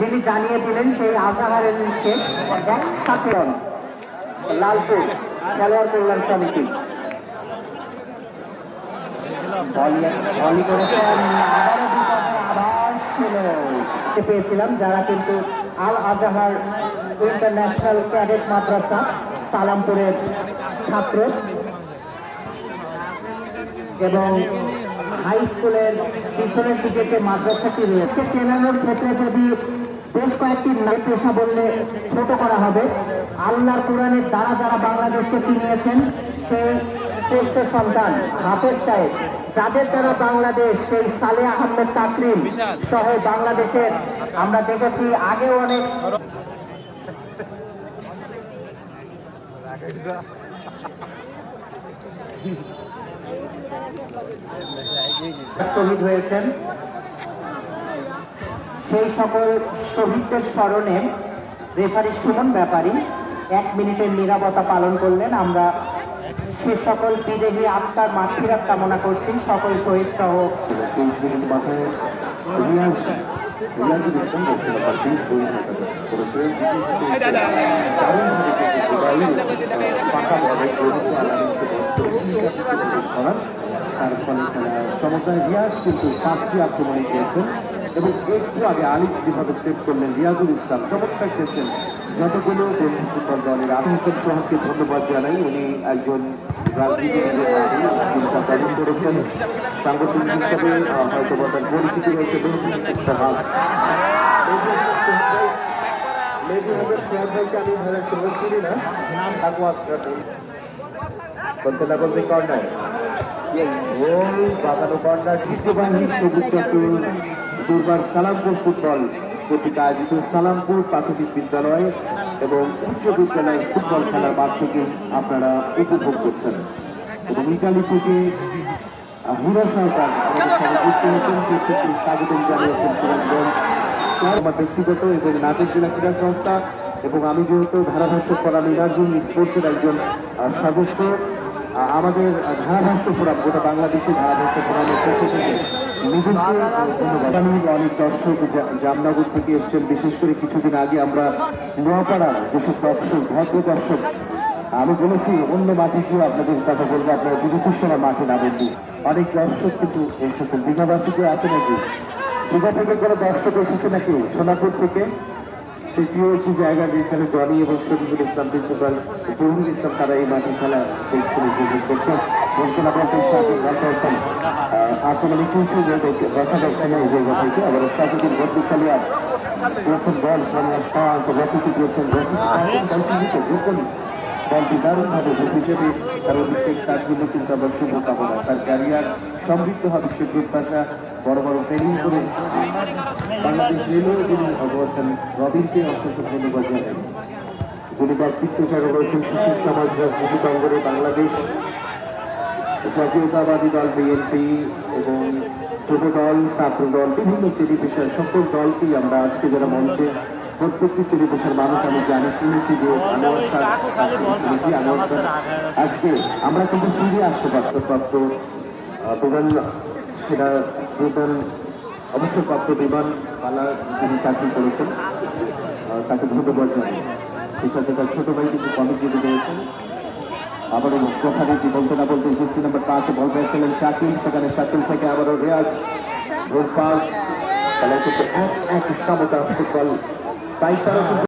যিনি জানিয়ে দিলেন সেই আজাহার শেখ একসাথে লালপুর, খেলোয়াড় কল্যাণ সমিতি। পেয়েছিলাম যারা কিন্তু আল আজাহার ইন্টারন্যাশনাল ক্যাডেট মাদ্রাসা, সালামপুরের ছাত্র এবং হাই স্কুলের পিছনের দিকে যে মাদ্রাসাটি রয়েছে চেনানোর ক্ষেত্রে যদি বেশ কয়েকটি পেশা বললে ছোট করা হবে। আল্লাহর কোরআনের দ্বারা যারা বাংলাদেশকে চিনিয়েছেন, সেই শ্রেষ্ঠ সন্তান হাফেজ সাহেব, যাদের দ্বারা বাংলাদেশ সেই সালে আহমেদ তাকরিম সহ বাংলাদেশের আমরা দেখেছি, আগেও অনেক শহীদ হয়েছেন সেই সকল শহীদদের স্মরণে রেফারি সুমন ব্যাপারী এক মিনিটের নিরাপত্তা পালন করলেন। আমরা সে সকল বিদেহী আত্মার মাতৃরাত কামনা করছি। সকল শহীদ সহ মিনিট করেছে। তার ফলে সমতায় রিয়াজ কিন্তু পাঁচটি আক্রমণে খেয়েছেন এবং একটু আগে আলিফ যেভাবে সেভ করলেন রিয়াজুল ইসলাম চমৎকার খেলছেন। যতগুলো ফুটবল দলের আবু হোসেন সোহানকে ধন্যবাদ জানাই। উনি একজন পালন করেছেন। সাংগঠনিক হিসাবে হয়তো বা তার পরিচিতি রয়েছে সোহাগ হোসেন সোহাগ ভাইকে আমি ধরেন সেভাবে চিনি না। থাকব আচ্ছা বলতে না বলতে কর্নার। গোল বাগানো কর্নার ঐতিহ্যবাহী সবুজ চত্বর। দুর্বার সালামপুর ফুটবল কর্তৃক আয়োজিত সালামপুর প্রাথমিক বিদ্যালয় এবং উচ্চ বিদ্যালয় ফুটবল খেলার মাঠ থেকে আপনারা উপভোগ করছেন। এবং ইটালি থেকে হীরা সরকার স্বাগতম জানিয়েছেন সুরাজগঞ্জ আমার ব্যক্তিগত এবং নাটক জেলা ক্রীড়া সংস্থা এবং আমি যেহেতু ধারাভাষ্য ফোরাম ইনার্জিং স্পোর্টসের একজন সদস্য আমাদের ধারাভাষ্য ফোরাম গোটা বাংলাদেশের ধারাভাষ্য ফোরামের পক্ষ থেকে দর্শক জামনগর থেকে এসছেন। বিশেষ করে কিছুদিন আগে আমরা নোয়াপাড়ার যেসব দর্শক, ভদ্র দর্শক, আমি বলেছি, অন্য মাঠে গিয়ে আপনাদের কথা বলব। আপনারা বিভূতির সময় মাঠে নামেননি। অনেক দর্শক কিন্তু এসেছেন। দীঘাবাসীকে আছে নাকি? দীঘা থেকে কোনো দর্শক এসেছে নাকি? সোনাপুর থেকে? প্রিয় একটি জায়গা যেখানে জনি এবং শরীফুল ইসলাম প্রিন্সিপাল জহুরুল ইসলাম তারা এই মাঠে খেলা দেখছেন, উপভোগ করছেন। বলতে না বলতে সাথে বলতে আছেন আপনার একটু উঁচু দেখা যাচ্ছে না এই জায়গা থেকে, আবার সাজুদ্দিন বদলু খালিয়া পেয়েছেন বল পাঁচ রফিকে। দিয়েছেন রফিক বলটি দারুণভাবে ভোট হিসেবে তার অভিষেক তার জন্য কিন্তু আমার শুভকামনা। তার ক্যারিয়ার সমৃদ্ধ হবে সে প্রত্যাশা। বড় বড় ট্রেনিং করে বাংলাদেশ রেলওয়ে যিনি অবস্থান রবিনকে অসংখ্য ধন্যবাদ জানাই। যিনি ব্যক্তিত্ব যারা রয়েছেন সুশীল সমাজ রাজনীতি অঙ্গনে বাংলাদেশ জাতীয়তাবাদী দল বিএনপি এবং যুব দল, ছাত্র দল, বিভিন্ন শ্রেণি পেশার সকল দলকেই আমরা আজকে যারা মঞ্চে প্রত্যেকটি শ্রেণি পেশার মানুষ আমি জানি শুনেছি যে আনোয়ার স্যার শুনেছি আনোয়ার স্যার আজকে আমরা কিন্তু ফিরে আসতে পারত প্রাপ্ত বিমান সেটা বিমান অবসরপ্রাপ্ত বিমান পালা যিনি চাকরি করেছেন তাকে ধন্যবাদ জানাই। সেই সাথে তার ছোট ভাই কিন্তু কমিটি রয়েছেন। আবারও যথারীতি বলতে না বলতে এসএসসি নাম্বার পাঁচে বল পেয়েছিলেন শাকিল সেখানে শাকিল থেকে আবারও রেয়াজ রোজ পাস খেলায় কিন্তু এক এক সমতা ফুটবল তাই তারা